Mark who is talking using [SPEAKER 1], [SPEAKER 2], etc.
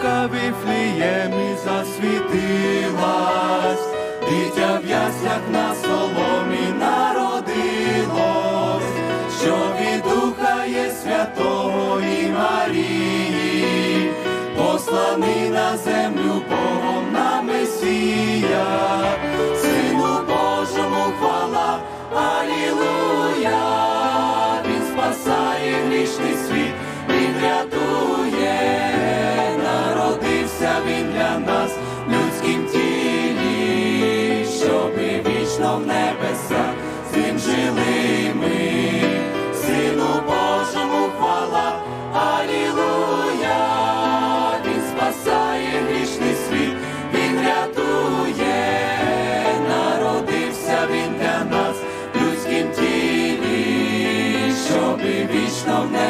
[SPEAKER 1] зірка в Вифліємі засвітилась, дитя в яслях на соломі народилось, що від духа є святого і Марії, посланий на землю Богом на Месія, Сину Божому хвала, Алілуя, Він спасає грішний світ. для нас в людськім тілі, і вічно в небеса, з ним жили ми, Сину Божому хвала, Алілуя, Він спасає грішний світ, Він рятує, народився Він для нас в людськім тілі, щоби вічно в небесах